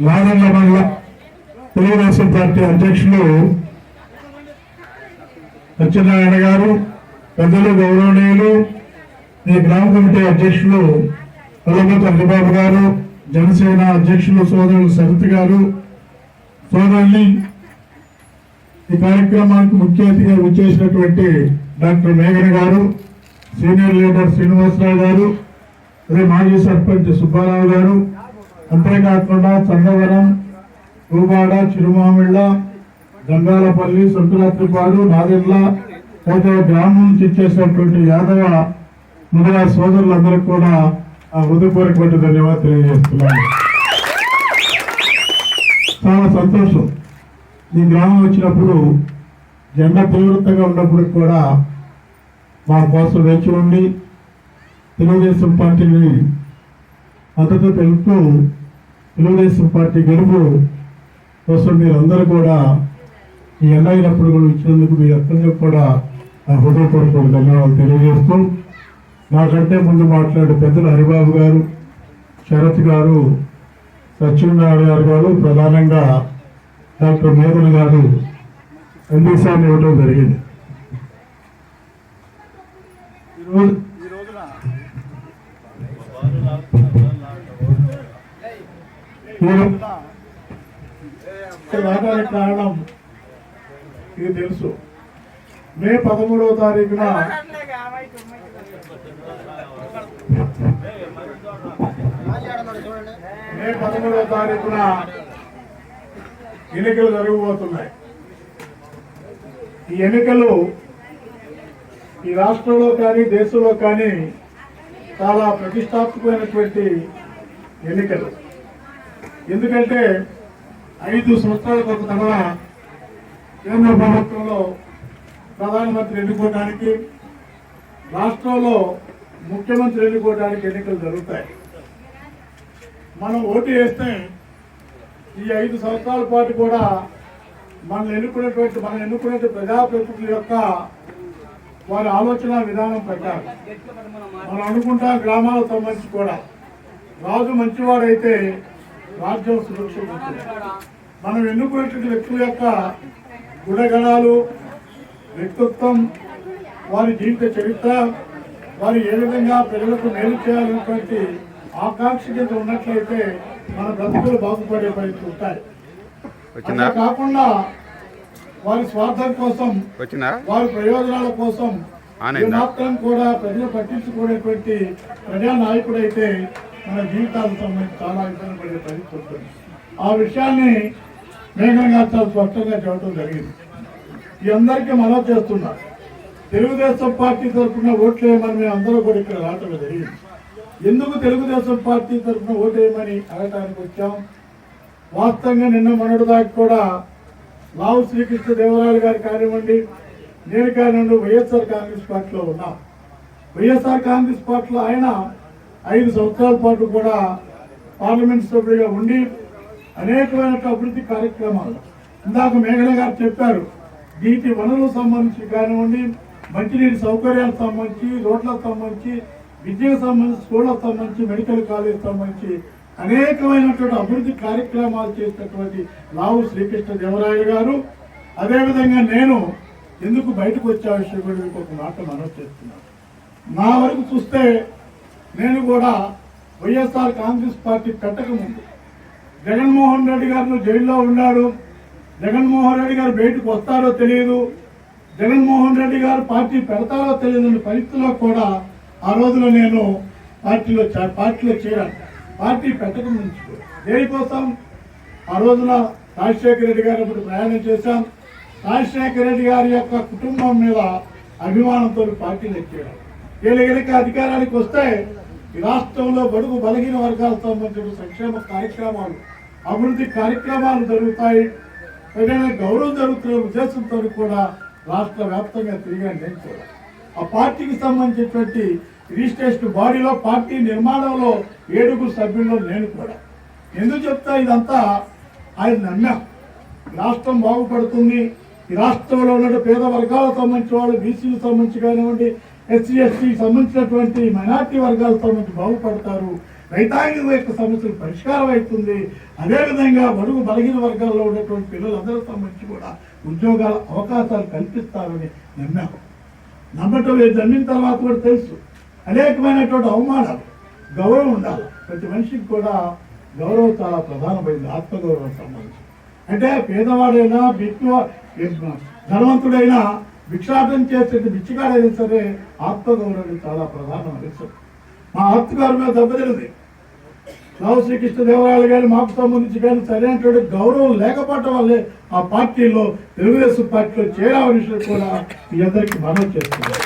నాగండ్ల మండల తెలుగుదేశం పార్టీ అధ్యక్షులు సత్యనారాయణ గారు పెద్దలు గౌరవనీయులు ఈ గ్రామ కమిటీ అధ్యక్షులు కొల్లబోతు హరిబాబు గారు జనసేన అధ్యక్షులు సోదరులు సరిత్ గారు సోదరుని ఈ కార్యక్రమానికి ముఖ్య అతిథిగా విచ్చేసినటువంటి డాక్టర్ మేఘన గారు సీనియర్ లీడర్ శ్రీనివాసరావు గారు అదే మాజీ సర్పంచ్ సుబ్బారావు గారు అంతేకాకుండా చందవరం రూబాడ చిరుమామిళ్ళ గంగాలపల్లి సంతులత్రిపాడు నాదెండ్ల తదితర గ్రామం నుంచి ఇచ్చేసినటువంటి యాదవ ముందుగా సోదరులందరికీ కూడా ఆ హృదయపూర్వకమైన ధన్యవాదాలు తెలియజేస్తున్నాను. చాలా సంతోషం. ఈ గ్రామం వచ్చినప్పుడు జెండా తీవ్రతగా ఉన్నప్పుడు కూడా మా కోసం వేచి ఉండి తెలుగుదేశం పార్టీని మద్దతు తెలుపుతూ తెలుగుదేశం పార్టీ గెలుపు కోసం మీరందరూ కూడా ఈ ఎన్నైనప్పుడు కూడా ఇచ్చినందుకు మీ అందరికీ కూడా నా హృదయపూర్వక ధన్యవాదాలు తెలియజేస్తూ నాకంటే ముందు మాట్లాడే పెద్దలు హరిబాబు గారు శరత్ గారు సత్యనారాయణ గారు గారు ప్రధానంగా డాక్టర్ మేధన్ గారు సందేశాన్ని ఇవ్వడం జరిగింది. ఈరోజు రావడానికి కారణం ఇది తెలుసు. మే పదమూడవ తారీఖున మే పదమూడవ తారీఖున ఎన్నికలు జరగబోతున్నాయి. ఈ ఎన్నికలు ఈ రాష్ట్రంలో కానీ దేశంలో కానీ చాలా ప్రతిష్టాత్మకమైనటువంటి ఎన్నికలు. ఎందుకంటే ఐదు సంవత్సరాలకు ఒక తమ కేంద్ర ప్రభుత్వంలో ప్రధానమంత్రి ఎన్నుకోవడానికి రాష్ట్రంలో ముఖ్యమంత్రి ఎన్నుకోవడానికి ఎన్నికలు జరుగుతాయి. మనం ఓటు వేస్తే ఈ ఐదు సంవత్సరాల పాటు కూడా మనం ఎన్నుకున్నటువంటి మనం ఎన్నుకున్నటువంటి ప్రజాప్రతినిధుల యొక్క వారి ఆలోచన విధానం ప్రకారం. మనం అనుకుంటా గ్రామాలకు సంబంధించి కూడా రాజు మంచివాడైతే రాజ్యం సురక్షిత మనం ఎన్నుకున్నటువంటి వ్యక్తుల యొక్క గుణగణాలు వ్యక్తిత్వం వారి జీవిత చరిత్ర వారు ఏ విధంగా ప్రజలకు మేలు చేయాలనేటువంటి ఆకాంక్ష ఉన్నట్లయితే మన బ్రతుకులు బాగుపడే పరిస్థితి ఉంటాయి. అలా కాకుండా వారి స్వార్థం కోసం వారి ప్రయోజనాల కోసం? మాత్రం కూడా ప్రజలు పట్టించుకునేటువంటి ప్రజా నాయకుడు అయితే మన జీవితాలకు సంబంధించి చాలా ఇబ్బంది పడే పరిస్థితి ఉంటుంది. ఆ విషయాన్ని మేఘన్ గారు చాలా స్పష్టంగా చెప్పడం జరిగింది. ఈ అందరికీ మనం చేస్తున్నా తెలుగుదేశం పార్టీ తరఫున ఓట్లు వేయమని మేము అందరూ కూడా ఇక్కడ రావటం జరిగింది. ఎందుకు తెలుగుదేశం పార్టీ తరఫున ఓటేయమని అడగటానికి వచ్చాం. వాస్తవంగా నిన్న మొన్నటి దాకా కూడా లావు శ్రీకృష్ణ దేవరాయలు గారు కానివ్వండి నేను కానివ్వండి వైఎస్ఆర్ కాంగ్రెస్ పార్టీలో ఉన్నా. వైఎస్ఆర్ కాంగ్రెస్ పార్టీలో ఆయన ఐదు సంవత్సరాల పాటు కూడా పార్లమెంట్ సభ్యుడిగా ఉండి అనేకమైన అభివృద్ధి కార్యక్రమాలు ఇందాక మేఘన గారు చెప్పారు. నీటి వనరులకు సంబంధించి కానివ్వండి మంచినీటి సౌకర్యాలకు సంబంధించి రోడ్లకు సంబంధించి విద్యకు సంబంధించి స్కూళ్ళకు సంబంధించి మెడికల్ కాలేజ్ సంబంధించి అనేకమైనటువంటి అభివృద్ధి కార్యక్రమాలు చేసినటువంటి లావు శ్రీకృష్ణ దేవరాయలు గారు. అదేవిధంగా నేను ఎందుకు బయటకు వచ్చే విషయం కూడా మీకు ఒక మాట మనవి చేస్తున్నాను. నా వరకు చూస్తే నేను కూడా వైఎస్ఆర్ కాంగ్రెస్ పార్టీ పెట్టకముందు జగన్మోహన్ రెడ్డి గారు జైల్లో ఉన్నాడు. జగన్మోహన్ రెడ్డి గారు బయటకు వస్తారో తెలియదు. జగన్మోహన్ రెడ్డి గారు పార్టీ పెడతారో తెలియని పరిస్థితిలో కూడా ఆ రోజున నేను పార్టీలో పార్టీలో చేరాను. పార్టీ పెట్టకం నుంచి దేనికోసం? ఆ రోజున రాజశేఖర రెడ్డి గారు ఇప్పుడు ప్రయాణం చేశాం. రాజశేఖర రెడ్డి గారి యొక్క కుటుంబం మీద అభిమానంతో పార్టీలు వీళ్ళు వీళ్ళకి అధికారానికి వస్తే ఈ రాష్ట్రంలో బడుగు బలహీన వర్గాలకు సంబంధించిన సంక్షేమ కార్యక్రమాలు అభివృద్ధి కార్యక్రమాలు జరుగుతాయి. ప్రజల గౌరవం జరుగుతున్న ఉద్దేశంతో కూడా రాష్ట్ర వ్యాప్తంగా తిరిగాను నేను కూడా. ఆ పార్టీకి సంబంధించినటువంటి రిజిస్ట్రేషన్ బాడీలో పార్టీ నిర్మాణంలో ఏడుగురు సభ్యుల్లో నేను కూడా. ఎందుకు చెప్తా ఇదంతా? ఆయన నమ్మాం. రాష్ట్రం బాగుపడుతుంది. ఈ రాష్ట్రంలో ఉన్న పేద వర్గాలకు సంబంధించిన వాళ్ళు బీసీలకు సంబంధించి కానివ్వండి ఎస్సీ ఎస్టీకి సంబంధించినటువంటి మైనార్టీ వర్గాలకు సంబంధించి బాగుపడతారు. రైతాంగం యొక్క సమస్యలు పరిష్కారం అవుతుంది. అదేవిధంగా బడుగు బలహీన వర్గాల్లో ఉన్నటువంటి పిల్లలందరికీ సంబంధించి కూడా ఉద్యోగాల అవకాశాలు కల్పిస్తారని నమ్మాము నమ్మటం లేదు. నమ్మిన తర్వాత కూడా తెలుసు. అనేకమైనటువంటి అవమానాలు గౌరవం ఉండాలి. ప్రతి మనిషికి కూడా గౌరవం చాలా ప్రధానమైంది ఆత్మగౌరవం సంబంధించి. అంటే పేదవాడైనా బిక్కు ధనవంతుడైనా భిక్షాటం చేసే బిచ్చిగాడైనా సరే ఆత్మగౌరవం చాలా ప్రధానం విషయం మా ఆత్మగౌరవం మీద దెబ్బతిన్నది. రావు శ్రీకృష్ణ దేవరాయలు మాకు సంబంధించి కానీ సరైనటువంటి గౌరవం లేకపోవటం వల్లే ఆ పార్టీలో తెలుగుదేశం పార్టీలో చేరాలని విషయం కూడా మీ అందరికీ మనం చేస్తున్నారు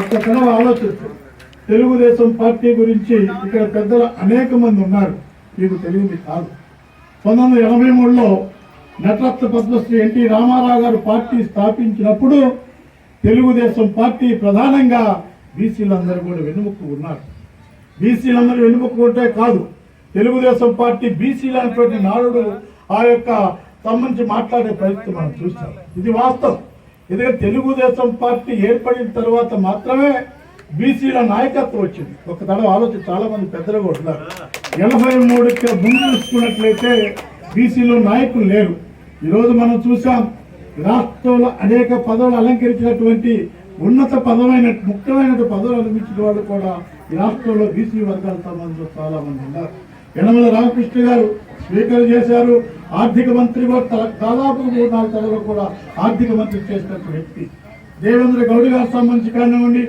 ఒక్క ఆలోచిస్తుంది తెలుగుదేశం పార్టీ గురించి ఇక్కడ పెద్దలు అనేక మంది ఉన్నారు. మీకు తెలియదు కాదు. పంతొమ్మిది వందల ఎనభై మూడులో నటరత్న పద్మశ్రీ ఎన్టీ రామారావు గారు పార్టీ స్థాపించినప్పుడు తెలుగుదేశం పార్టీ ప్రధానంగా బీసీలందరూ కూడా వెనుముక్కు ఉన్నారు. బీసీలందరూ వెనుముక్కుంటే కాదు. తెలుగుదేశం పార్టీ బీసీలు అనేటువంటి నాడు ఆ యొక్క సంబంధించి మాట్లాడే ప్రయత్నం మనం చూస్తాం. ఇది వాస్తవం. ఎందుకంటే తెలుగుదేశం పార్టీ ఏర్పడిన తర్వాత మాత్రమే బీసీల నాయకత్వం వచ్చింది. ఒక తడవ ఆలోచన చాలా మంది పెద్దలు కూడా ఎనభై మూడుకి ముందు చూసుకున్నట్లయితే బీసీలో నాయకులు లేరు. ఈరోజు మనం చూసాం రాష్ట్రంలో అనేక పదవులు అలంకరించినటువంటి ఉన్నత పదమైన ముఖ్యమైన పదవులు అలంకరించిన వాళ్ళు కూడా ఈ రాష్ట్రంలో బీసీ వర్గాల సంబంధించిన చాలా మంది ఉన్నారు. యనమల రామకృష్ణ గారు స్పీకర్ చేశారు. ఆర్థిక మంత్రి కూడా దాదాపు మూడు నాలుగు తరలో కూడా ఆర్థిక మంత్రి చేసినట్టు వ్యక్తి. దేవేంద్ర గౌడ్ గారు సంబంధించి కానివ్వండి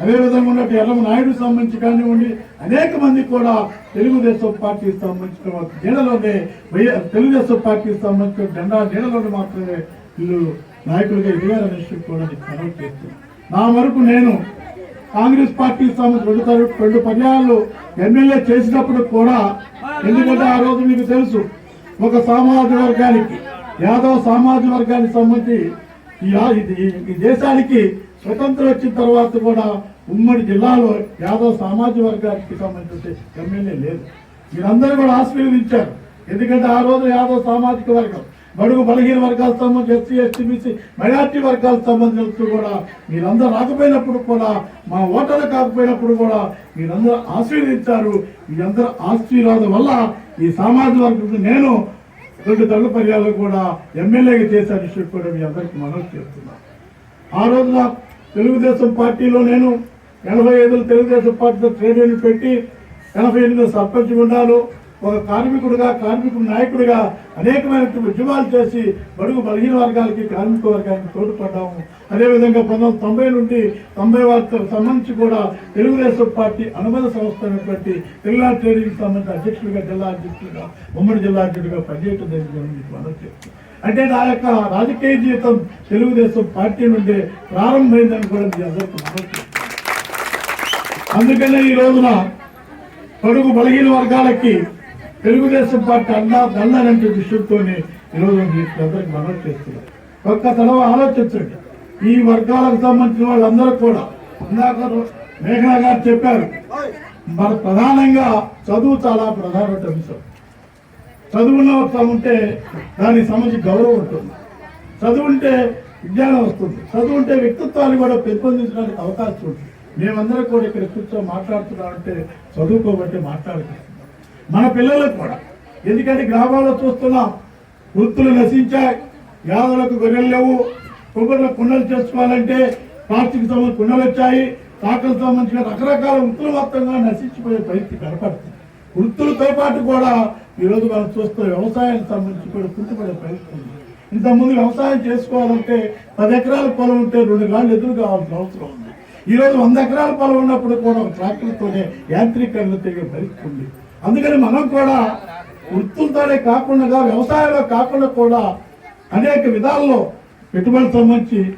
అదేవిధంగా ఉన్నట్టు ఎల్లమ్మ నాయుడు సంబంధించి కానివ్వండి అనేక మంది కూడా తెలుగుదేశం పార్టీకి సంబంధించిన వాళ్ళ నీడలోనే వై- తెలుగుదేశం పార్టీకి సంబంధించిన జెండా నీడలోనే మాత్రమే వీళ్ళు నాయకులుగా ఎదిగారనే కూడా మనవి చేస్తున్నాను నా వరకు నేను కాంగ్రెస్ పార్టీ సంబంధించి రెండు తర- రెండు పర్యాయాలు ఎమ్మెల్యే చేసినప్పుడు కూడా ఎందుకంటే ఆ రోజు మీకు తెలుసు ఒక సామాజిక వర్గానికి యాదవ సామాజిక వర్గానికి సంబంధించి ఈ దేశానికి స్వతంత్రం వచ్చిన తర్వాత కూడా ఉమ్మడి జిల్లాలో యాదవ సామాజిక వర్గానికి సంబంధించి ఎమ్మెల్యే లేదు. మీరందరూ కూడా ఆశీర్వదించారు. ఎందుకంటే ఆ రోజు యాదవ సామాజిక వర్గం బడుగు బలహీన వర్గాలకు సంబంధించి ఎస్సీ ఎస్టీ బీసీ మైనార్టీ వర్గాలకు సంబంధించి కూడా మీరందరూ రాకపోయినప్పుడు కూడా మా ఓటర్లు కాకపోయినప్పుడు కూడా మీరందరూ ఆశీర్వదించారు. మీరందరూ ఆశీర్వాదం వల్ల ఈ సామాజిక వర్గం నేను రెండు తల్లి పర్యాలు కూడా ఎమ్మెల్యేగా చేశాను విషయం కూడా మీ అందరికీ మనవి చేస్తున్నాను. ఆ రోజున తెలుగుదేశం పార్టీలో నేను ఎనభై ఐదులో తెలుగుదేశం పార్టీలో ట్రేడ్ యూనియన్ పెట్టి ఎనభై ఎనిమిది సర్పంచ్ ఉన్నాను. ఒక కార్మికుడుగా కార్మికుడు నాయకుడిగా అనేకమైన ఉద్యమాలు చేసి బడుగు బలహీన వర్గాలకి కార్మిక వర్గానికి తోడ్పడ్డాము. అదేవిధంగా పంతొమ్మిది వందల తొంభై నుండి తొంభై వారికి సంబంధించి కూడా తెలుగుదేశం పార్టీ అనుబంధ సంస్థ అయినటువంటి తెలంగాణ ట్రేడింగ్ సంబంధించిన అధ్యక్షుడిగా జిల్లా అధ్యక్షుడిగా ఉమ్మడి జిల్లా అధ్యక్షుడిగా పనిచేయటం జరిగిందని మీకు మనం చెప్తున్నాను అంటే నా యొక్క రాజకీయ జీవితం తెలుగుదేశం పార్టీ నుండి ప్రారంభమైందని కూడా మీ అందరికీ అందుకనే ఈ రోజున పొడుగు బలహీన వర్గాలకి తెలుగుదేశం పార్టీ అన్నా దండనంటే విషయంతో ఈరోజు అందరికి మనం చేస్తున్నాను ఒక్క తడవ ఆలోచించండి. ఈ వర్గాలకు సంబంధించిన వాళ్ళందరూ కూడా ఇందాక మేఘనా గారు చెప్పారు. మన ప్రధానంగా చదువు చాలా ప్రధానమైన అంశం. చదువున్న ఉంటే దానికి సంబంధించి గౌరవం ఉంటుంది. చదువు ఉంటే విజ్ఞానం వస్తుంది. చదువు ఉంటే వ్యక్తిత్వాన్ని కూడా పెంపొందించడానికి అవకాశం ఉంటుంది. మేమందరం కూడా ఇక్కడ కూర్చో మాట్లాడుతున్నామంటే చదువుకోబట్టి మాట్లాడుతున్నాం మన పిల్లలకు కూడా. ఎందుకంటే గ్రామాల్లో చూస్తున్నాం వృత్తులు నశించాయి. యాదవులకు గొర్రెలు లేవు. కొబ్బరిలో కుండలు చేసుకోవాలంటే ప్లాస్టిక్ సంబంధించిన కుండలు వచ్చాయి. తాకలకు సంబంధించిన రకరకాల వృత్తులు మొత్తంగా నశించిపోయే పరిస్థితి కనపడుతుంది. వృత్తులతో పాటు కూడా ఈరోజు మనం చూస్తే వ్యవసాయానికి సంబంధించి కూడా కుంటుపడే పరిస్థితి ఉంది. ఇంతకుముందు వ్యవసాయం చేసుకోవాలంటే పది ఎకరాల పొలం ఉంటే రెండు గాళ్ళు ఎదురు కావాల్సిన అవసరం ఉంది. ఈరోజు వంద ఎకరాల పొలం ఉన్నప్పుడు కూడా ట్రాక్టర్తోనే యాంత్రీకరణ తిరిగే పరిస్థితి ఉంది. అందుకని మనం కూడా వృత్తులతోనే కాకుండా వ్యవసాయంలో కాకుండా కూడా అనేక విధాల్లో పెట్టుబడి సంబంధించి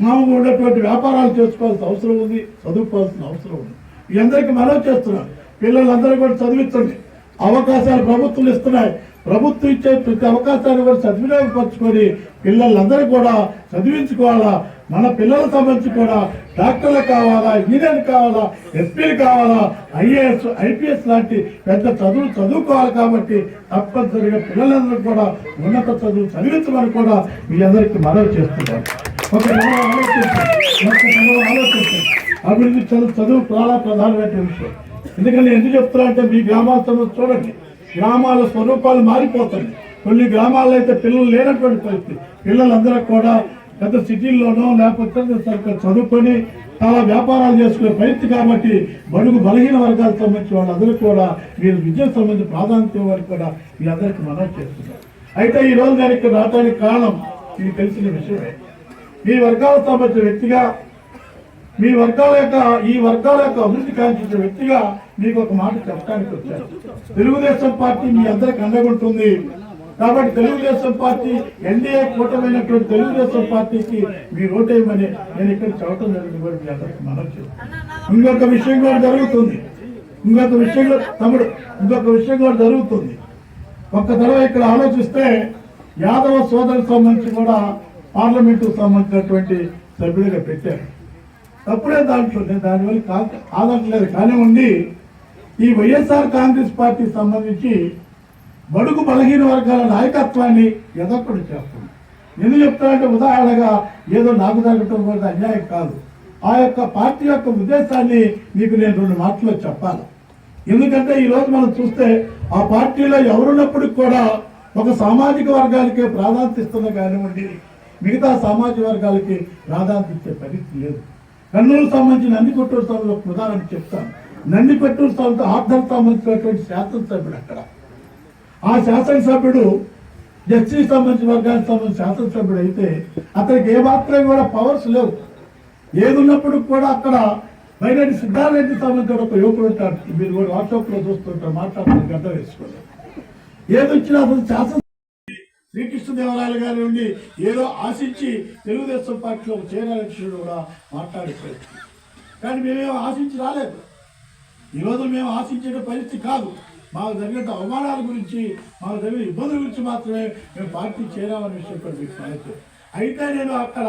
మనం ఉన్నటువంటి వ్యాపారాలు చేసుకోవాల్సిన అవసరం ఉంది చదువుకోవాల్సిన అవసరం ఉంది. మీ అందరికీ మనం చేస్తున్నాం. పిల్లలందరూ కూడా చదివించండి. అవకాశాలు ప్రభుత్వం ఇస్తున్నాయి. ప్రభుత్వం ఇచ్చే ప్రతి అవకాశాన్ని కూడా సద్వినియోగపరచుకొని పిల్లలందరూ కూడా చదివించుకోవాలా? మన పిల్లల సంబంధించి కూడా డాక్టర్లు కావాలా ఇంజనీర్ కావాలా ఎస్పీలు కావాలా ఐఏఎస్ ఐపీఎస్ లాంటి పెద్ద చదువులు చదువుకోవాలి కాబట్టి తప్పనిసరిగా పిల్లలందరూ కూడా ఉన్నత చదువు చదివించమని కూడా మీ అందరికీ మనవి చేస్తున్నారు ఒక ఆలోచించండి అభివృద్ధి చదువు చదువు చాలా ప్రధానమైన విషయం. ఎందుకంటే ఎందుకు చెప్తున్నా అంటే మీ గ్రామాల చూడండి. గ్రామాల స్వరూపాలు మారిపోతుంది కొన్ని గ్రామాల్లో అయితే పిల్లలు లేనటువంటి పరిస్థితి. పిల్లలందరూ కూడా పెద్ద సిటీల్లోనో లేకపోతే చదువుకొని చాలా వ్యాపారాలు చేసుకునే ప్రయత్నం కాబట్టి బడుగు బలహీన వర్గాలకు సంబంధించిన వాళ్ళందరూ కూడా మీరు విద్యకు సంబంధించి ప్రాధాన్యత వారికి కూడా మీ అందరికీ మనం చేస్తున్నారు. అయితే ఈ రోజు నేను ఇక్కడ రావడానికి కారణం మీకు తెలిసిన విషయమే. మీ వర్గాలకు సంబంధించిన వ్యక్తిగా మీ వర్గాల యొక్క ఈ వర్గాల యొక్క అభివృద్ధి కాంక్షించిన వ్యక్తిగా మీకు ఒక మాట చెప్పడానికి వచ్చాను తెలుగుదేశం పార్టీ మీ అందరికి అండగుంటుంది. కాబట్టి తెలుగుదేశం పార్టీ ఎన్డీఏ కూటమైనటువంటి తెలుగుదేశం పార్టీకి మీ ఓటేయమని నేను ఇక్కడ చదవటం జరిగింది కూడా మీ అందరికి మనం ఇంకొక విషయం కూడా జరుగుతుంది. ఇంకొక విషయం తమ్ముడు ఇంకొక విషయం కూడా జరుగుతుంది. ఒక్క తరవ ఇక్కడ ఆలోచిస్తే యాదవ సోదరులకు సంబంధించి కూడా పార్లమెంటుకు సంబంధించినటువంటి సభ్యుడిగా పెట్టారు. తప్పుడే దాంట్లో నేను దానివల్ల కా- కాదనట్లేదు కానివ్వండి ఈ వైఎస్ఆర్ కాంగ్రెస్ పార్టీకి సంబంధించి బడుగు బలహీన వర్గాల నాయకత్వాన్ని ఎదొక్కడు చేస్తుంది. ఎందుకు చెప్తానంటే ఉదాహరణగా ఏదో నాకు తగ్గటం కూడా అన్యాయం కాదు. ఆ యొక్క పార్టీ యొక్క ఉద్దేశాన్ని మీకు నేను రెండు మాటల్లో చెప్పాలి. ఎందుకంటే ఈరోజు మనం చూస్తే ఆ పార్టీలో ఎవరున్నప్పటికి కూడా ఒక సామాజిక వర్గాలకే ప్రాధాన్యత ఇస్తున్న కానివ్వండి మిగతా సామాజిక వర్గాలకి ప్రాధాన్యత ఇచ్చే పరిస్థితి లేదు. కర్నూలు సంబంధించి నందికొట్టూరు సభలో ఒక ఉదాహరణ చెప్తాను. నందిపెట్టూరు సభతో ఆర్థర్ సంబంధించినటువంటి శాసనసభ్యుడు అక్కడ. ఆ శాసనసభ్యుడు ఎస్సీ సంబంధించిన వర్గానికి సంబంధించిన శాసనసభ్యుడు అయితే అతనికి ఏమాత్రం కూడా పవర్స్ లేవు. ఏదున్నప్పుడు కూడా అక్కడ బయటటి సిద్ధారెడ్డి సంబంధించిన ఒక యువకుడు ఉంటాడు. మీరు కూడా వాట్సాప్లో చూస్తుంటారు మాట్లాడుతున్నారు గద్ద వేసుకోండి ఏది వచ్చినా అసలు శాసన శ్రీకృష్ణదేవరాయలు గారి నుండి ఏదో ఆశించి తెలుగుదేశం పార్టీలో చేరాలని కూడా మాట్లాడే కానీ మేమేమో ఆశించి రాలేదు. ఈరోజు మేము ఆశించే పరిస్థితి కాదు. మాకు జరిగిన అవమానాల గురించి మాకు జరిగిన ఇబ్బందుల గురించి మాత్రమే మేము పార్టీ చేరామనే విషయం కూడా మీకు మనసు అయితే నేను అక్కడ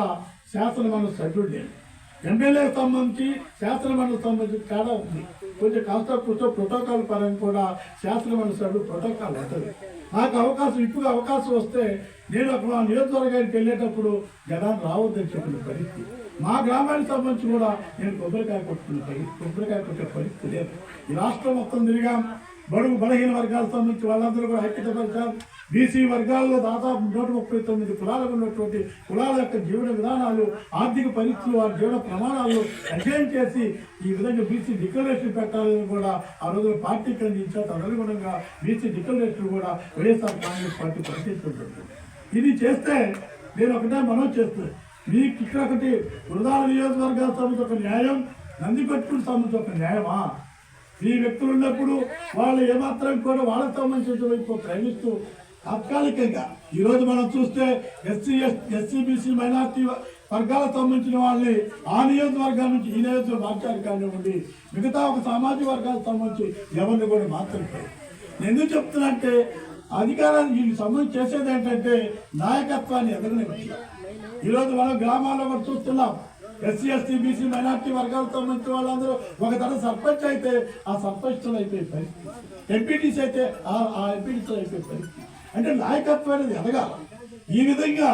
శాసనమండలి సభ్యుడిని. ఎమ్మెల్యేకి సంబంధించి శాసనమండలి సంబంధించి తేడా ఉంది. కొంచెం కాస్త కూర్చో ప్రోటోకాల్ పరంగా కూడా శాసనమండలి సభ్యుడు ప్రోటోకాల్ ఉంటుంది నాకు అవకాశం ఇప్పుడు అవకాశం వస్తే నేను అక్కడ మా నియోజకవర్గానికి వెళ్ళేటప్పుడు జనాన్ని రావద్దని చెప్పిన పరిస్థితి. మా గ్రామానికి సంబంధించి కూడా నేను కొబ్బరికాయ కొట్టుకున్న పరిస్థితి కొబ్బరికాయ కొట్టే పరిస్థితి లేదు. ఈ రాష్ట్రం మొత్తం తిరిగాం. బడుగు బలహీన వర్గాల సంబంధించి వాళ్ళందరూ కూడా ఐక్యతపరిచాం బీసీ వర్గాల్లో దాదాపు నూట ముప్పై తొమ్మిది కులాలకు ఉన్నటువంటి కులాల యొక్క జీవన విధానాలు ఆర్థిక పరిస్థితులు వారి జీవన ప్రమాణాలు అధ్యయనం చేసి ఈ విధంగా బీసీ డిక్లరేషన్ పెట్టాలని కూడా ఆ రోజు పార్టీకి అందించారు తదనుగుణంగా బీసీ డిక్లరేషన్ కూడా వైఎస్ఆర్ కాంగ్రెస్ పార్టీ ప్రకటించుకుంటుంది ఇది చేస్తే నేను ఒకటే మనం చేస్తే మీకు ఇక్కడ ఒకటి వృధాల నియోజకవర్గాల సంబంధించి ఒక న్యాయం నందికొట్టుకు సంబంధించి ఒక న్యాయమా? ఈ వ్యక్తులు ఉన్నప్పుడు వాళ్ళు ఏమాత్రం కూడా వాళ్ళతో సంబంధించిన వైపు ప్రయాణిస్తూ తాత్కాలికంగా ఈరోజు మనం చూస్తే ఎస్సీ ఎస్సీ బీసీ మైనార్టీ వర్గాలకు సంబంధించిన వాళ్ళని ఆ నియోజకవర్గాల నుంచి ఈ నియోజకవర్గం మార్చారు కానివ్వండి మిగతా ఒక సామాజిక వర్గాలకు సంబంధించి ఎవరిని కూడా మార్చలేదు నేను ఎందుకు చెప్తున్నా అంటే అధికారాన్ని వీళ్ళు సంబంధించి చేసేది ఏంటంటే నాయకత్వాన్ని ఎదగనివ్వాలి ఈరోజు మనం గ్రామాల్లో కూడా చూస్తున్నాం ఎస్సీ ఎస్టీ బీసీ మైనార్టీ వర్గాలతో మంచి వాళ్ళందరూ ఒక తన సర్పంచ్ అయితే ఆ సర్పంచ్లు అయిపోయే పరిస్థితి. ఎంపీటీసీ అయితే ఆ ఆ అయిపోయే పరిస్థితి. అంటే నాయకత్వం అనేది ఎదగాల. ఈ విధంగా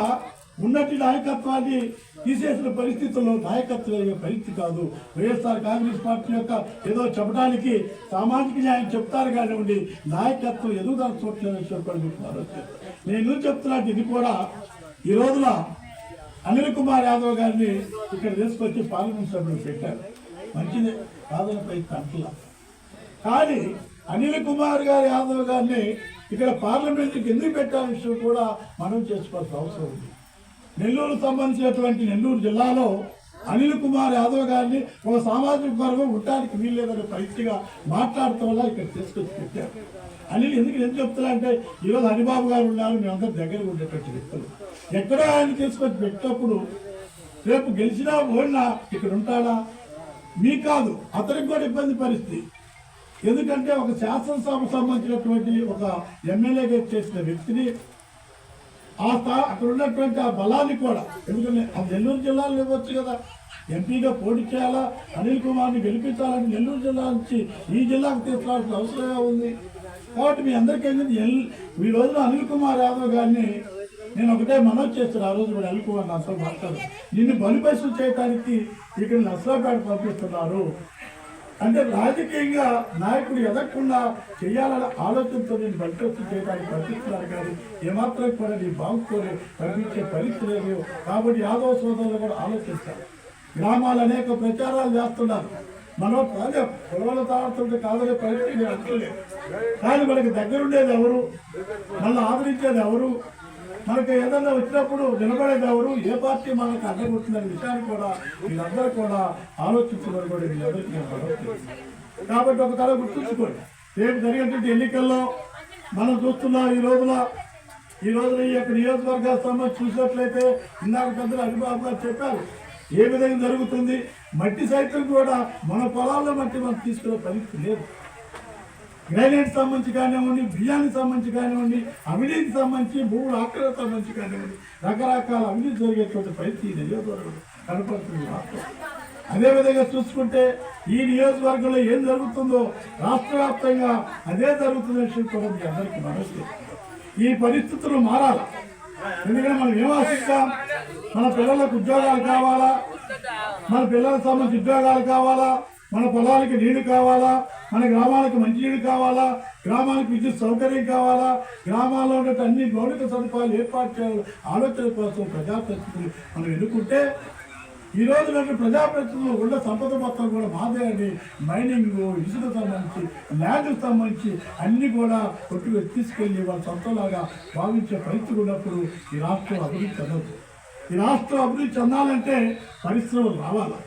ఉన్నటి నాయకత్వాన్ని తీసేసిన పరిస్థితుల్లో నాయకత్వం అయ్యే పరిస్థితి కాదు. వైఎస్ఆర్ కాంగ్రెస్ పార్టీ యొక్క ఏదో చెప్పడానికి సామాజిక న్యాయం చెప్తారు కానివ్వండి నాయకత్వం ఎదుగుదల చూడలేదని విషయం మీకు ఆలోచన నేను చెప్తున్నా ఇది కూడా ఈ రోజున అనిల్ కుమార్ యాదవ్ గారిని ఇక్కడ తీసుకొచ్చి పార్లమెంట్ సభ్యులు పెట్టారు. మంచిదే. సాధనపై తంటల కానీ అనిల్ కుమార్ గారి యాదవ్ గారిని ఇక్కడ పార్లమెంట్కి ఎందుకు పెట్టాలనే విషయం కూడా మనం చేసుకోవాల్సిన అవసరం ఉంది. నెల్లూరు సంబంధించినటువంటి నెల్లూరు జిల్లాలో అనిల్ కుమార్ యాదవ్ గారిని ఒక సామాజిక వర్గం ఉండడానికి వీల్లేదనే పరిస్థితిగా మాట్లాడటం వల్ల ఇక్కడ తీసుకొచ్చి పెట్టారు. అనిల్ ఎందుకు ఎందుకు చెప్తున్నా అంటే ఈరోజు హరిబాబు గారు ఉన్నారు మేమందరం దగ్గర ఉండేటువంటి వ్యక్తులు. ఎక్కడో ఆయన తీసుకొచ్చి పెట్టినప్పుడు రేపు గెలిచినా ఓడినా ఇక్కడ ఉంటాడా? మీ కాదు అతనికి కూడా ఇబ్బంది పరిస్థితి. ఎందుకంటే ఒక శాసనసభ సంబంధించినటువంటి ఒక ఎమ్మెల్యేగా చేసిన వ్యక్తిని ఆ స్థా అక్కడ ఉన్నటువంటి ఆ బలాన్ని కూడా ఎందుకంటే ఆ నెల్లూరు జిల్లాలో ఇవ్వచ్చు కదా. ఎంపీగా పోటీ చేయాలా? అనిల్ కుమార్ని గెలిపించాలని నెల్లూరు జిల్లా నుంచి ఈ జిల్లాకు తీసుకురావాల్సిన అవసరమే ఉంది కాబట్టి మీ అందరికీ ఏంటంటే ఎల్- ఈ రోజున అనిల్ కుమార్ యాదవ్ గారిని నేను ఒకటే మనో చేస్తాను ఆ రోజు కూడా వెళ్ళిపోవాలి కుమార్ మాట్లాడు. నిన్ను బలిపశులు చేయడానికి ఇక్కడ నర్సరాపేట పంపిస్తున్నారు. అంటే రాజకీయంగా నాయకుడు ఎదగకుండా చేయాలనే ఆలోచనతో నేను బలిపశులు చేయడానికి పంపిస్తున్నారు కానీ ఏమాత్రం కూడా నీ బాగుకోలే పంపించే పరిస్థితి లేదు. కాబట్టి యాదవ సోదరులు కూడా ఆలోచిస్తారు. గ్రామాలు అనేక ప్రచారాలు చేస్తున్నారు. మనం కాదే పొలవల తాడుతుంటే కాదనే పరిస్థితి నేను కానీ మనకి దగ్గరుండేది ఎవరు? మళ్ళీ ఆదరించేది ఎవరు? మనకి ఏదన్నా వచ్చినప్పుడు నిలబడేదెవరు ఏ పార్టీ మనకు అడ్డగొట్టిన విషయాన్ని కూడా వీళ్ళందరూ కూడా ఆలోచించమని కూడా వీళ్ళందరికీ కాబట్టి ఒక తల గుర్తుంచుకోండి. రేపు జరిగినటువంటి ఎన్నికల్లో మనం చూస్తున్నాం ఈ రోజున ఈ రోజున ఈ యొక్క నియోజకవర్గాలకు సంబంధించి చూసినట్లయితే ఇందాక పెద్దలు హరిబాబు గారు చెప్పారు ఏ విధంగా జరుగుతుంది? మట్టి సైతం కూడా మన పొలాల్లో మట్టి మనం తీసుకునే పరిస్థితి లేదు. గ్రైనేట్ సంబంధించి కానివ్వండి బియ్యానికి సంబంధించి కానివ్వండి అవినీతికి సంబంధించి భూములు ఆక్రమణ సంబంధించి కానివ్వండి రకరకాల అవినీతి జరిగేటువంటి పరిస్థితి ఈ నియోజకవర్గం కనపడుతుంది రాష్ట్రం అదేవిధంగా చూసుకుంటే ఈ నియోజకవర్గంలో ఏం జరుగుతుందో రాష్ట్ర వ్యాప్తంగా అదే జరుగుతున్న విషయం కూడా మీ అందరికీ మనసు ఈ పరిస్థితులు మారాలి? ఎందుకంటే మనం ఏం మన పిల్లలకు ఉద్యోగాలు కావాలా? మన పిల్లలకు సంబంధించి ఉద్యోగాలు కావాలా? మన పొలానికి నీళ్ళు కావాలా? మన గ్రామాలకు మంచినీళ్ళు కావాలా? గ్రామాలకు విద్యుత్ సౌకర్యం కావాలా? గ్రామాల్లో ఉన్న అన్ని మౌలిక సదుపాయాలు ఏర్పాటు చేయాలి ఆలోచన కోసం ప్రజాప్రతినిధులు మనం ఎన్నుకుంటే ఈ రోజు రెండు ప్రజాప్రతినిధులు ఉన్న సంపద మొత్తం కూడా మాదే అని మైనింగ్ ఇసుకు సంబంధించి ల్యాండ్కి సంబంధించి అన్ని కూడా కొట్టుకు తీసుకెళ్ళి వాళ్ళ సొంతలాగా భావించే పరిస్థితి ఉన్నప్పుడు ఈ రాష్ట్రం అభివృద్ధి చెందదు. ఈ రాష్ట్రం అభివృద్ధి చెందాలంటే పరిశ్రమలు రావాలి.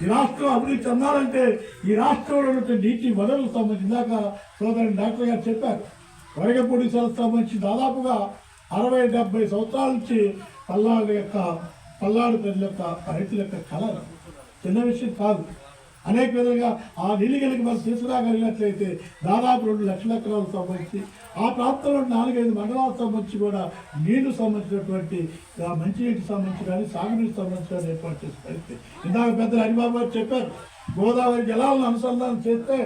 ఈ రాష్ట్రం అభివృద్ధి చెందాలంటే ఈ రాష్ట్రంలో నీటి వనరులు సంబంధించి ఇందాక సోదరుడు డాక్టర్ గారు చెప్పారు. వరగపూడి సంస్థ సంబంధించి దాదాపుగా అరవై డెబ్బై సంవత్సరాల నుంచి పల్నాడు యొక్క పల్నాడు ప్రజల యొక్క రైతుల యొక్క కళ చిన్న విషయం కాదు. అనేక విధంగా ఆ నీళ్ళు కనుక మనం తీసుకురాగలిగినట్లయితే దాదాపు రెండు లక్షల ఎకరాలకు సంబంధించి ఆ ప్రాంతంలో నాలుగైదు మండలాలకు సంబంధించి కూడా నీళ్ళు సంబంధించినటువంటి మంచినీటికి సంబంధించి కానీ సాగునీటికి సంబంధించి కానీ ఏర్పాటు చేసే పరిస్థితి. ఇందాక పెద్దలు హరిబాబు గారు చెప్పారు గోదావరి జలాలను అనుసంధానం చేస్తే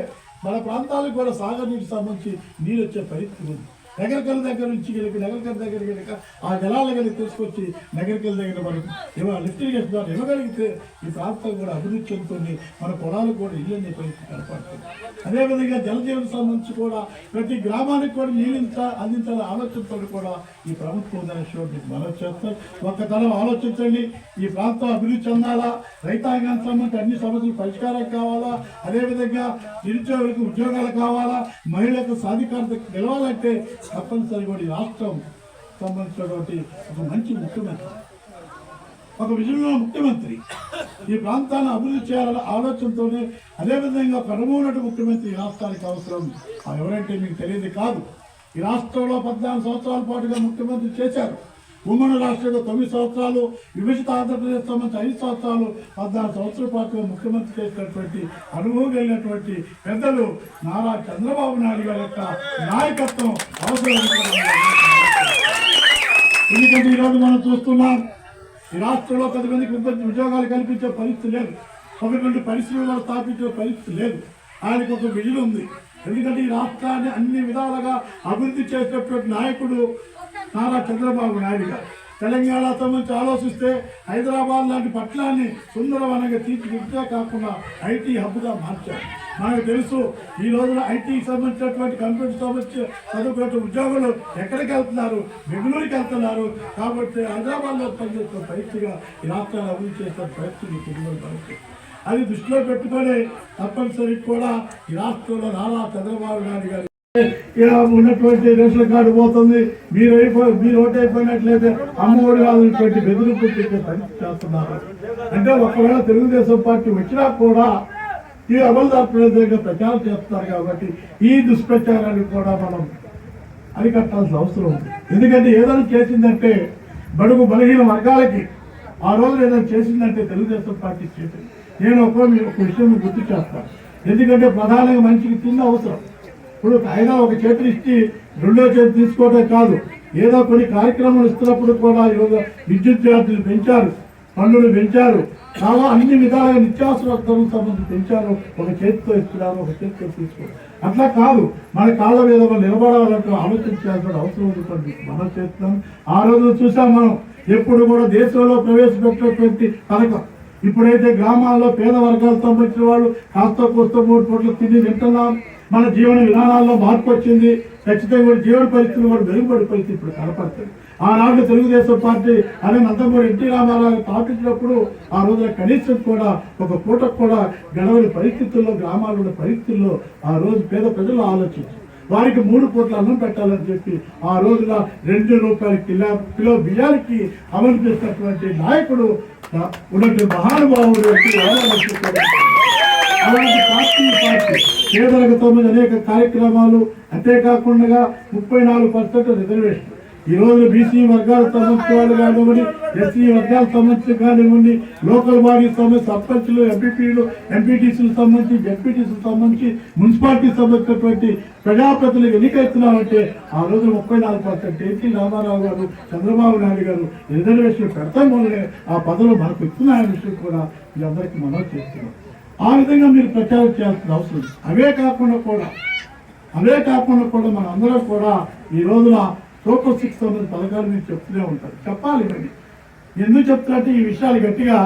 మన ప్రాంతాలకు కూడా సాగునీటికి సంబంధించి నీళ్ళు వచ్చే పరిస్థితి ఉంది. నగరికల దగ్గర నుంచి కనుక నగరికల దగ్గర కనుక ఆ జలాలు కనుక తీసుకొచ్చి నగరికల దగ్గర మనకు ఇవాళ లిఫ్ట్ చేస్తున్నారు ద్వారా ఇవ్వగలిగితే ఈ ప్రాంతం కూడా అభివృద్ధి చెందుతుంది. మన పొలాలు కూడా ఇల్లు అనే పరిస్థితి కనపడుతుంది అదేవిధంగా జలజీవన సంబంధించి కూడా ప్రతి గ్రామానికి కూడా నీళ్ళించ అందించాల ఆలోచనతో కూడా ఈ ప్రభుత్వం దాని మీకు మనం చేస్తాం ఒక్క తరం ఆలోచించండి. ఈ ప్రాంతం అభివృద్ధి చెందాలా? రైతాంగానికి సంబంధించి అన్ని సమస్యలు పరిష్కారం కావాలా? అదేవిధంగా నిరుద్యోగులకు ఉద్యోగాలు కావాలా? మహిళలకు సాధికారత గెలవాలంటే తప్పనిసరిగా ఈ రాష్ట్రం సంబంధించినటువంటి ఒక మంచి ముఖ్యమంత్రి. ఒక విజయమైన ముఖ్యమంత్రి. ఈ ప్రాంతాన్ని అభివృద్ధి చేయాలన్న ఆలోచనతోనే అదేవిధంగా కనుమూనటి ముఖ్యమంత్రి ఈ రాష్ట్రానికి అవసరం. ఎవరంటే మీకు తెలియదు కాదు. ఈ రాష్ట్రంలో పద్నాలుగు సంవత్సరాల పాటుగా ముఖ్యమంత్రి చేశారు. ఉమ్మడి రాష్ట్రంలో తొమ్మిది సంవత్సరాలు విభజిత ఆంధ్రప్రదేశ్ సంబంధించి ఐదు సంవత్సరాలు పద్నాలుగు సంవత్సరాల పాటు ముఖ్యమంత్రి చేసినటువంటి అనుభవం కలిగినటువంటి పెద్దలు నారా చంద్రబాబు నాయుడు గారి యొక్క నాయకత్వం అవసరం ఎందుకంటే ఈరోజు మనం చూస్తున్నాం ఈ రాష్ట్రంలో పది మందికి ఉద్యోగాలు కల్పించే పరిస్థితి లేదు. ఒకటువంటి పరిశ్రమలు స్థాపించే పరిస్థితి లేదు. ఆయనకు ఒక విజన్ ఉంది. ఎందుకంటే ఈ రాష్ట్రాన్ని అన్ని విధాలుగా అభివృద్ధి చేసినటువంటి నాయకుడు నారా చంద్రబాబు నాయుడు గారు. తెలంగాణ సంబంధించి ఆలోచిస్తే హైదరాబాద్ లాంటి పట్టణాన్ని సుందరవనంగా తీర్చిదిద్దే కాకుండా ఐటీ హబ్గా మార్చారు. మనకు తెలుసు ఈ రోజున ఐటీకి సంబంధించినటువంటి కంప్యూటర్ సంబంధించి చదువుకునే ఉద్యోగులు ఎక్కడికి వెళ్తున్నారు? బెంగళూరుకి వెళ్తున్నారు. కాబట్టి హైదరాబాద్లో పనిచేస్తున్న పరిస్థితిగా ఈ రాష్ట్రాన్ని అభివృద్ధి చేసిన పరిస్థితి తిరుగుబాటు పరిస్థితి అది దృష్టిలో పెట్టుకొని తప్పనిసరి కూడా ఈ రాష్ట్రంలో నారా చంద్రబాబు నాయుడు గారు ఇలా ఉన్నటువంటి రేషన్ కార్డు పోతుంది. మీరు అయిపోయి మీరు ఓటు అయిపోయినట్లయితే అమ్మఒడి వాళ్ళటువంటి బెదిరింపు చేస్తున్నారు. అంటే ఒకవేళ తెలుగుదేశం పార్టీ వచ్చినా కూడా ఈ అమలుదారుల ప్రచారం చేస్తారు కాబట్టి ఈ దుష్ప్రచారాన్ని కూడా మనం అరికట్టాల్సిన అవసరం ఉంది. ఎందుకంటే ఏదైనా చేసిందంటే బడుగు బలహీన వర్గాలకి ఆ రోజు ఏదైనా చేసిందంటే తెలుగుదేశం పార్టీ చేసింది. నేను ఒక ఒక విషయం గుర్తు చేస్తాను. ఎందుకంటే ప్రధానంగా మనిషికి తిన్న అవసరం. ఇప్పుడు ఆయన ఒక చేతులు ఇచ్చి రెండో చేతి తీసుకోవడం కాదు. ఏదో కొన్ని కార్యక్రమాలు ఇస్తున్నప్పుడు కూడా ఈరోజు విద్యుత్ ఛార్జీలు పెంచారు పన్నులు పెంచారు. చాలా అన్ని విధాలుగా నిత్యావసర వస్తువులకు సంబంధించి పెంచారు. ఒక చేతితో ఇస్తున్నారు ఒక చేతితో తీసుకున్నారు అట్లా కాదు. మన కాళ్ళ మీద మనం నిలబడాలంటూ ఆలోచించాల్సిన అవసరం ఉంటుంది మనం చేస్తున్నాం ఆ రోజు చూసాం మనం. ఎప్పుడు కూడా దేశంలో ప్రవేశపెట్టినటువంటి పథకం. ఇప్పుడైతే గ్రామాల్లో పేద వర్గాలు సంబంధించిన వాళ్ళు కాస్త కోస్త మూడు పూటలు తిని తింటున్నాం మన జీవన విధానాల్లో మార్పు వచ్చింది. ఖచ్చితంగా కూడా జీవన పరిస్థితులు కూడా మెరుగుపడి పరిస్థితి ఇప్పుడు కనపడుతుంది. ఆనాడు తెలుగుదేశం పార్టీ అనే నందమూరి ఎన్టీ రామారావు స్థాపించినప్పుడు ఆ రోజున కనీసం కూడా ఒక పూటకు కూడా గడవని పరిస్థితుల్లో గ్రామాలు ఉన్న పరిస్థితుల్లో ఆ రోజు పేద ప్రజలు ఆలోచించారు. వారికి మూడు పూట్ల అన్నం పెట్టాలని చెప్పి ఆ రోజున రెండు రూపాయల కిలో కిలో బియ్యానికి అమలు చేసినటువంటి నాయకుడు ఉన్నటువంటి మహానుభావుడు ఎన్టీ రామారావు అలాంటి పార్టీ పార్టీ పేదలకు తొమ్మిది అనేక కార్యక్రమాలు అంతేకాకుండా ముప్పై నాలుగు పర్సెంట్ రిజర్వేషన్. ఈ రోజు బీసీ వర్గాలకు సంబంధించిన వాళ్ళు కానివ్వండి ఎస్సీ వర్గాలకు సంబంధించి కానివ్వండి లోకల్ బాడీకి సంబంధించి సర్పంచ్లు ఎంపీపీలు ఎంపీటీసీలకు సంబంధించి జడ్పీటీసీలకు సంబంధించి మున్సిపాలిటీకి సంబంధించినటువంటి ప్రజాప్రతినిధులు ఎన్నికైతున్నామంటే ఆ రోజు ముప్పై నాలుగు పర్సెంట్ ఎన్టీ రామారావు గారు చంద్రబాబు నాయుడు గారు రిజర్వేషన్ పెడతాం ఆ పదవులు మనకు ఇస్తున్నాయనే విషయం కూడా మీ అందరికీ మనం చేస్తున్నాం. ఆ విధంగా మీరు ప్రచారం చేయాల్సిన అవసరం ఉంది. అవే కాకుండా కూడా అవే కాకుండా కూడా మన అందరూ కూడా ఈ రోజున సూపర్ సిక్స్ సంబంధించిన పథకాలు మీరు చెప్తూనే ఉంటారు. చెప్పాలి మరి. ఎందుకు చెప్తారంటే ఈ విషయాలు గట్టిగా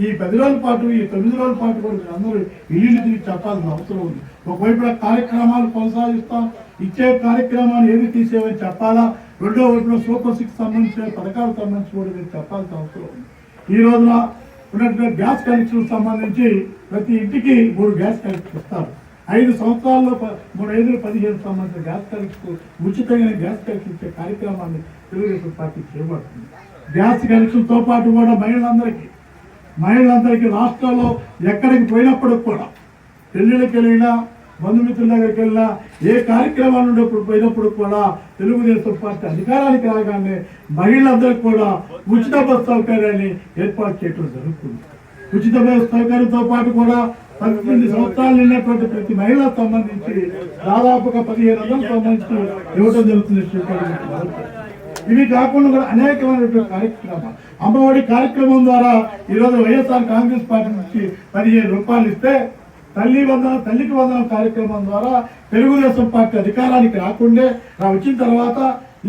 ఈ పది రోజుల పాటు ఈ తొమ్మిది రోజుల పాటు కూడా మీరు అందరూ ఇల్లు తిరిగి చెప్పాల్సిన అవసరం ఉంది. ఒకవైపు కార్యక్రమాలు కొనసాగిస్తాం ఇచ్చే కార్యక్రమాన్ని ఏది తీసేవని చెప్పాలా? రెండో వైపున సూపర్ సిక్స్ సంబంధించిన పథకాలకు సంబంధించి కూడా మీరు చెప్పాల్సిన అవసరం ఉంది. ఈ రోజున ఉన్నటువంటి గ్యాస్ కనెక్షన్ సంబంధించి ప్రతి ఇంటికి మూడు గ్యాస్ కనెక్షన్ ఇస్తారు. ఐదు సంవత్సరాల్లో మూడు ఐదు పదిహేను సంబంధించిన గ్యాస్ కనెక్షన్ ఉచితంగా గ్యాస్ కనెక్షన్ ఇచ్చే కార్యక్రమాన్ని తెలుగుదేశం పార్టీ చేపడుతుంది. గ్యాస్ కనెక్షన్తో పాటు కూడా మహిళలందరికీ మహిళలందరికీ రాష్ట్రంలో ఎక్కడికి పోయినప్పుడు కూడా పెళ్ళిళ్ళకి వెళ్ళినా బంధుమిత్రుల దగ్గరికి వెళ్ళినా ఏ కార్యక్రమాలు ఉన్నప్పుడు పోయినప్పుడు కూడా తెలుగుదేశం పార్టీ అధికారానికి రాగానే మహిళలందరికీ కూడా ఉచిత బస్ సౌకర్యాన్ని ఏర్పాటు చేయడం జరుగుతుంది. ఉచిత బస్ సౌకర్యంతో పాటు కూడా పద్దెనిమిది సంవత్సరాలు నిన్నటువంటి ప్రతి మహిళకు సంబంధించి దాదాపుగా పదిహేను వందలకు సంబంధించి ఇవ్వడం జరుగుతుంది ఇవి కాకుండా కూడా అనేకమైనటువంటి కార్యక్రమాలు. అమ్మఒడి కార్యక్రమం ద్వారా ఈరోజు వైఎస్ఆర్ కాంగ్రెస్ పార్టీ నుంచి పదిహేను రూపాయలు ఇస్తే తల్లి వందనం తల్లికి వందనం కార్యక్రమం ద్వారా తెలుగుదేశం పార్టీ అధికారానికి రాకుండే రా వచ్చిన తర్వాత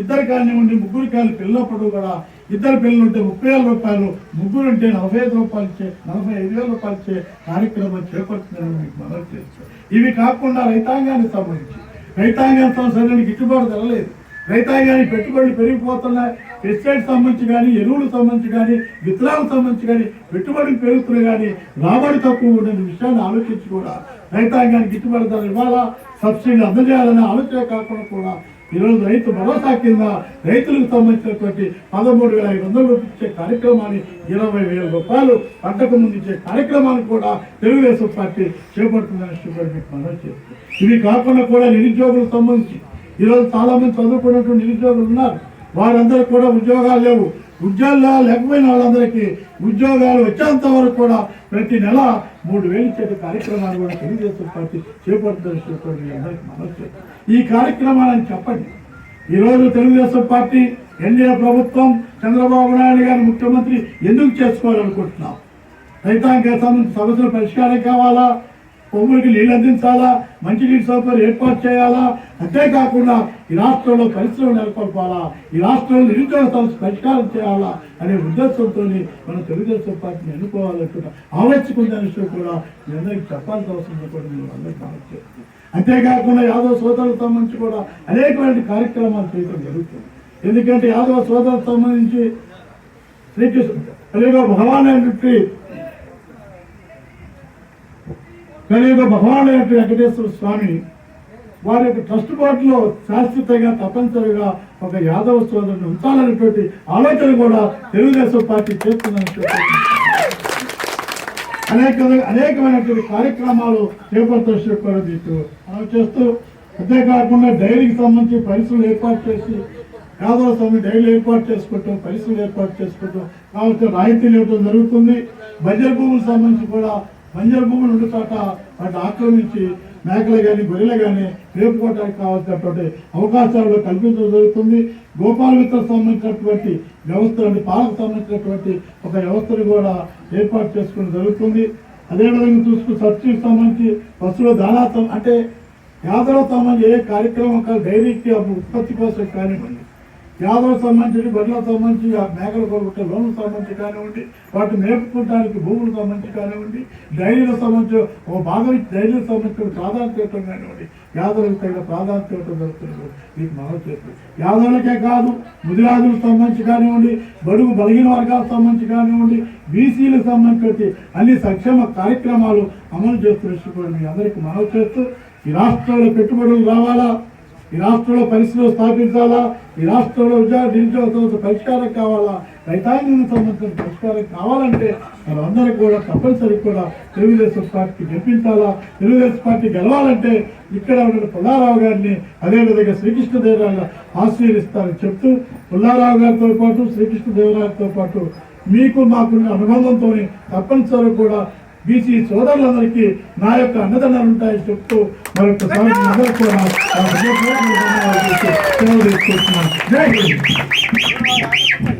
ఇద్దరు కానివ్వండి ముగ్గురు కాని పిల్లప్పుడు కూడా ఇద్దరు పిల్లలు ఉంటే ముప్పై వేల రూపాయలు ముగ్గురు ఉంటే నలభై ఐదు రూపాయలు ఇచ్చే నలభై ఐదు వేల రూపాయలు ఇచ్చే కార్యక్రమం చేపడుతుందని మీకు మనవి చేస్తాం. ఇవి కాకుండా రైతాంగానికి సంబంధించి. రైతాంగానికి సంబంధించి గిట్టుబాటు ధరలేదు రైతాంగానికి పెట్టుబడులు పెరిగిపోతున్నాయి. పెస్టిసైడ్ సంబంధించి కానీ ఎరువులకు సంబంధించి కానీ విత్తనాలకు సంబంధించి కానీ పెట్టుబడులు పెరుగుతున్నాయి కానీ రాబడి తక్కువ ఉండే విషయాన్ని ఆలోచించి కూడా రైతాంగానికి గిట్టుబడి ధర ఇవ్వాలా? సబ్సిడీ అందజేయాలనే ఆలోచన కాకుండా కూడా ఈరోజు రైతు భరోసా కింద రైతులకు సంబంధించినటువంటి పదమూడు వేల ఐదు వందలు ఇచ్చే కార్యక్రమాన్ని ఇరవై వేల రూపాయలు పంటకు ముందు ఇచ్చే కార్యక్రమాన్ని కూడా తెలుగుదేశం పార్టీ చేపడుతుందని విషయం కూడా మీకు మనం చేస్తుంది ఇవి కాకుండా కూడా నిరుద్యోగులకు సంబంధించి ఈరోజు చాలామంది చదువుకున్నటువంటి నిరుద్యోగులు ఉన్నారు. వారందరికీ కూడా ఉద్యోగాలు లేవు. ఉద్యోగాలు లేకపోయిన వాళ్ళందరికీ ఉద్యోగాలు వచ్చేంత వరకు కూడా ప్రతి నెల మూడు వేలు చేసే కార్యక్రమాలు కూడా తెలుగుదేశం పార్టీ చేపడుతున్నటువంటి అందరికీ మనం ఈ కార్యక్రమాలని చెప్పండి. ఈరోజు తెలుగుదేశం పార్టీ ఎన్డీఏ ప్రభుత్వం చంద్రబాబు నాయుడు గారు ముఖ్యమంత్రి ఎందుకు చేసుకోవాలనుకుంటున్నాం? రైతాంగ సమస్యల పరిష్కారం కావాలా? పొమ్ములకి నీళ్ళు అందించాలా? మంచినీటి సౌకర్యం ఏర్పాటు చేయాలా? అంతేకాకుండా ఈ రాష్ట్రంలో పరిశ్రమలు నెలకొల్పాలా? ఈ రాష్ట్రంలో నిరుద్యోగ సమస్య పరిష్కారం చేయాలా? అనే ఉద్దేశంతో మనం తెలుగుదేశం పార్టీని ఎన్నుకోవాలంటున్న ఆలోచించుకుందనే విషయం కూడా మీ అందరికీ చెప్పాల్సిన అవసరం కూడా మీరు అందరికీ మనకు అంతేకాకుండా యాదవ సోదరులకు సంబంధించి కూడా అనేకమైన కార్యక్రమాలు చేయడం జరుగుతుంది. ఎందుకంటే యాదవ సోదరులకు సంబంధించి శ్రీకృష్ణ కలియుగ భగవాన్ కానీ భగవాన్ అయినటువంటి వెంకటేశ్వర స్వామి వారి యొక్క ట్రస్ట్ బోర్డులో శాశ్వతంగా తప్పనిసరిగా ఒక యాదవ సోదరుని ఉంచాలనేటువంటి ఆలోచన కూడా తెలుగుదేశం పార్టీ చేస్తుందని అనేక అనేకమైనటువంటి కార్యక్రమాలు చేపడుతూ కూడా మీకు మనం చేస్తూ అంతేకాకుండా డైరీకి సంబంధించి పరిశ్రమలు ఏర్పాటు చేసి యాదవ స్వామి డైరీలు ఏర్పాటు చేసుకుంటాం పరిశ్రమలు ఏర్పాటు చేసుకుంటాం కావాల్సిన రాయితీలు ఇవ్వడం జరుగుతుంది. బంజర్ భూములకు సంబంధించి కూడా బంజర్ భూములు ఉండే చోట వాటిని ఆక్రమించి మేకలు కానీ గొర్రెలు కానీ రేపుకోవడానికి కావాల్సినటువంటి అవకాశాలు కల్పించడం జరుగుతుంది. గోపాల మిత్రకు సంబంధించినటువంటి వ్యవస్థ అంటే పాలకు సంబంధించినటువంటి ఒక వ్యవస్థను కూడా ఏర్పాటు చేసుకోవడం జరుగుతుంది. అదేవిధంగా చూసుకుని సబ్సిడీకి సంబంధించి పశువుల దానాత్వం అంటే యాదవ సంబంధించి ఏ కార్యక్రమం కాదు డైరీకి ఉత్పత్తి కోసం కానివ్వండి. యాదవులకు సంబంధించి బడ్లకు సంబంధించి ఆ మేకల కొరకు లోన్లకు సంబంధించి కానివ్వండి వాటిని మేపుకోవడానికి భూములకు సంబంధించి కానివ్వండి డైరీలకు సంబంధించి ఓ భాగం డైరీలకు సంబంధించిన ప్రాధాన్యత ఇవ్వటం కానివ్వండి యాదవులకు తగిన ప్రాధాన్యత ఇవ్వటం జరుగుతుంది మీకు మనం చేస్తుంది యాదవులకే కాదు ముదిరాజులకు సంబంధించి కానివ్వండి బడుగు బలహీన వర్గాలకు సంబంధించి కానివ్వండి బీసీలకు సంబంధించి అన్ని సంక్షేమ కార్యక్రమాలు అమలు చేస్తున్న మీ అందరికీ మనవి చేస్తూ ఈ రాష్ట్రంలో పెట్టుబడులు రావాలా? ఈ రాష్ట్రంలో పరిశ్రమలు స్థాపించాలా? ఈ రాష్ట్రంలో ఉద్యోగ నిరుద్యోగ పరిష్కారం కావాలా? రైతాంగానికి సంబంధించిన పరిష్కారం కావాలంటే మనందరికీ కూడా తప్పనిసరి కూడా తెలుగుదేశం పార్టీ గెలిపించాలా? తెలుగుదేశం పార్టీ గెలవాలంటే ఇక్కడ ఉన్న పుల్లారావు గారిని అదేవిధంగా శ్రీకృష్ణదేవరాయ ఆశీర్వదిస్తారని చెప్తూ పుల్లారావు గారితో పాటు శ్రీకృష్ణదేవరాయలతో పాటు మీకు మాకున్న అనుబంధంతో తప్పనిసరి కూడా బీసీ సోదరులందరికీ నా యొక్క అన్నదండాలు ఉంటాయని చెప్తూ మరొకసారి కూడా ధన్యవాదాలు జై హింద్.